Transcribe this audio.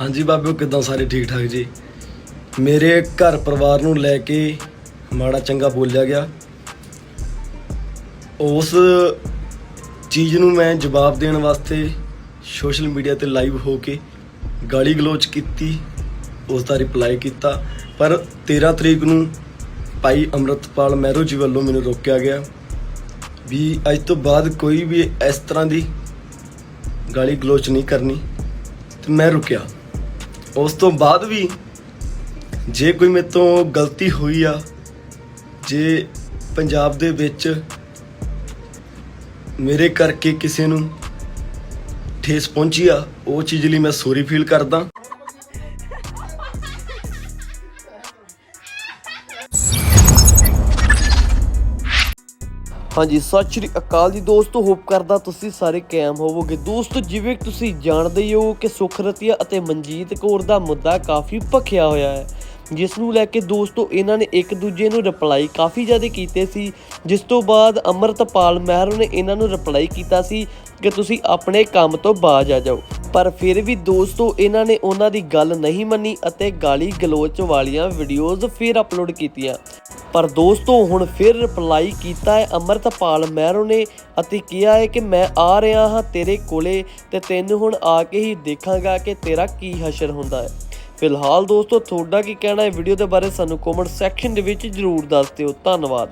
ਹਾਂਜੀ ਬਾਬਿਓ ਕਿਦਾਂ ਸਾਰੇ ਠੀਕ ਠਾਕ ਜੀ? ਮੇਰੇ ਘਰ ਪਰਿਵਾਰ ਨੂੰ ਲੈ ਕੇ ਮਾੜਾ ਚੰਗਾ ਬੋਲਿਆ ਗਿਆ। ਉਸ ਚੀਜ਼ ਨੂੰ ਮੈਂ ਜਵਾਬ ਦੇਣ ਵਾਸਤੇ ਸੋਸ਼ਲ ਮੀਡੀਆ ਤੇ ਲਾਈਵ ਹੋ ਕੇ ਗਾਲੀ ਗਲੋਚ ਕੀਤੀ ਉਸ ਦਾ ਰਿਪਲਾਈ ਕੀਤਾ। ਪਰ 13 ਤਰੀਕ ਨੂੰ ਭਾਈ ਅੰਮ੍ਰਿਤਪਾਲ ਮਹਿਰੋ ਜੀ ਵੱਲੋਂ ਮੈਨੂੰ ਰੋਕਿਆ ਗਿਆ ਵੀ ਅੱਜ ਤੋਂ ਬਾਅਦ ਕੋਈ ਵੀ ਇਸ ਤਰ੍ਹਾਂ ਦੀ ਗਾਲੀ ਗਲੋਚ ਨਹੀਂ ਕਰਨੀ। ਤੇ ਮੈਂ ਰੁਕਿਆ। ਉਸ ਤੋਂ ਬਾਅਦ ਵੀ ਜੇ ਕੋਈ ਮੇਰੇ ਤੋਂ ਗਲਤੀ ਹੋਈ ਆ, ਜੇ ਪੰਜਾਬ ਦੇ ਵਿੱਚ ਮੇਰੇ ਕਰਕੇ ਕਿਸੇ ਨੂੰ ਠੇਸ ਪਹੁੰਚੀ ਆ, ਉਹ ਚੀਜ਼ ਲਈ ਮੈਂ ਸੌਰੀ ਫੀਲ ਕਰਦਾ। ਹਾਂਜੀ, ਸਤਿ ਸ਼੍ਰੀ ਅਕਾਲ ਜੀ ਦੋਸਤੋ, ਹੋਪ ਕਰਦਾ ਤੁਸੀਂ ਸਾਰੇ ਕਾਇਮ ਹੋਵੋਗੇ। ਦੋਸਤੋ, ਜਿਵੇਂ ਤੁਸੀਂ ਜਾਣਦੇ ਹੀ ਹੋ ਕਿ ਸੁਖਰਤੀਆ ਅਤੇ ਮਨਜੀਤ ਕੌਰ ਦਾ ਮੁੱਦਾ ਕਾਫੀ ਭਖਿਆ ਹੋਇਆ ਹੈ। ਜਿਸ ਨੂੰ ਲੈ ਕੇ ਦੋਸਤੋ, ਇਹਨਾਂ ਨੇ ਇੱਕ ਦੂਜੇ ਨੂੰ ਰਿਪਲਾਈ ਕਾਫੀ ਜ਼ਿਆਦਾ ਕੀਤੇ ਸੀ। ਜਿਸ ਤੋਂ ਬਾਅਦ ਅਮਰਤਪਾਲ ਮਹਿਰੋ ਨੇ ਇਹਨਾਂ ਨੂੰ ਰਿਪਲਾਈ ਕੀਤਾ ਸੀ ਕਿ ਤੁਸੀਂ ਆਪਣੇ ਕੰਮ ਤੋਂ ਬਾਜ ਆ ਜਾਓ। ਪਰ ਫਿਰ ਵੀ ਦੋਸਤੋ, ਇਹਨਾਂ ਨੇ ਉਹਨਾਂ ਦੀ ਗੱਲ ਨਹੀਂ ਮੰਨੀ ਅਤੇ ਗਾਲੀ ਗਲੋਚ ਵਾਲੀਆਂ ਵੀਡੀਓਜ਼ ਫਿਰ ਅਪਲੋਡ ਕੀਤੀਆਂ। ਪਰ ਦੋਸਤੋ, ਹੁਣ ਫਿਰ ਰਿਪਲਾਈ ਕੀਤਾ ਹੈ ਅਮਰਤਪਾਲ ਮਹਿਰੋ ਨੇ ਅਤੇ ਕਿਹਾ ਹੈ ਕਿ ਮੈਂ ਆ ਰਿਹਾ ਹਾਂ ਤੇਰੇ ਕੋਲੇ ਤੇ ਤੈਨੂੰ ਹੁਣ ਆ ਕੇ ਹੀ ਦੇਖਾਂਗਾ ਕਿ ਤੇਰਾ ਕੀ ਹਸ਼ਰ ਹੁੰਦਾ ਹੈ। ਫਿਲਹਾਲ ਦੋਸਤੋ, ਤੁਹਾਡਾ ਕੀ ਕਹਿਣਾ ਹੈ? ਵੀਡੀਓ ਦੇ ਬਾਰੇ ਸਾਨੂੰ ਕਮੈਂਟ ਸੈਕਸ਼ਨ ਦੇ ਵਿੱਚ ਜਰੂਰ ਦੱਸ ਦਿਓ। ਧੰਨਵਾਦ।